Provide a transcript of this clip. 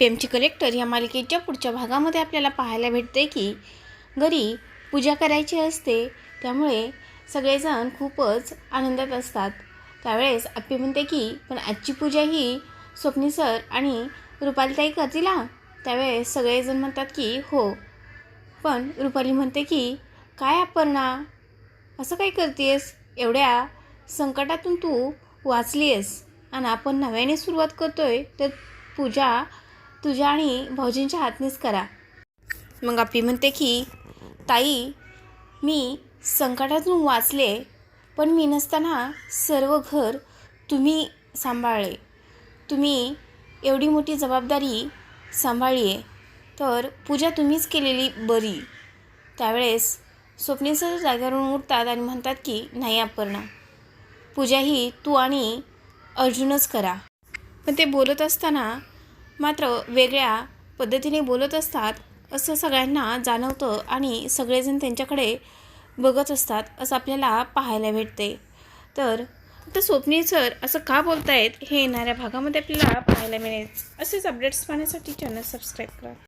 P एमची collector या मालिकेच्या पुढच्या भागामध्ये आपल्याला पाहायला भेटते की घरी पूजा करायची असते त्यामुळे सगळेजण खूपच आनंदात असतात. त्यावेळेस आप्पी म्हणते की पण आजची पूजा ही स्वप्नी सर आणि रुपालीताई करतील त्यावेळेस सगळेजण म्हणतात की हो. पण रुपाली म्हणते की काय अपर्णा असं काय करतेस एवढ्या संकटातून तू वाचली आहेस आणि आपण नव्याने सुरुवात करतोय तर पूजा तुझ्या आणि भाऊजींच्या हातनेच करा. मग आपी म्हणते की ताई मी संकटातून वाचले पण मी नसताना सर्व घर तुम्ही सांभाळले. तुम्ही एवढी मोठी जबाबदारी सांभाळली आहे तर पूजा तुम्हीच केलेली बरी. त्यावेळेस स्वप्नीसर जागेवरून उठतात आणि म्हणतात की नाही अपर्णा. पूजा ही तू आणि अर्जुनच करा. पण ते बोलत असताना मात्र वेगळ्या पद्धतीने बोलत असतात असं सगळ्यांना जाणवतं आणि सगळेजण त्यांच्याकडे बघत असतात असं आपल्याला पाहायला भेटते. तर आता स्वप्नील सर असं का बोलतायत हे येणाऱ्या भागामध्ये आपल्याला पाहायला मिळेल. असेच अपडेट्स पाहण्यासाठी चॅनल सबस्क्राईब करा.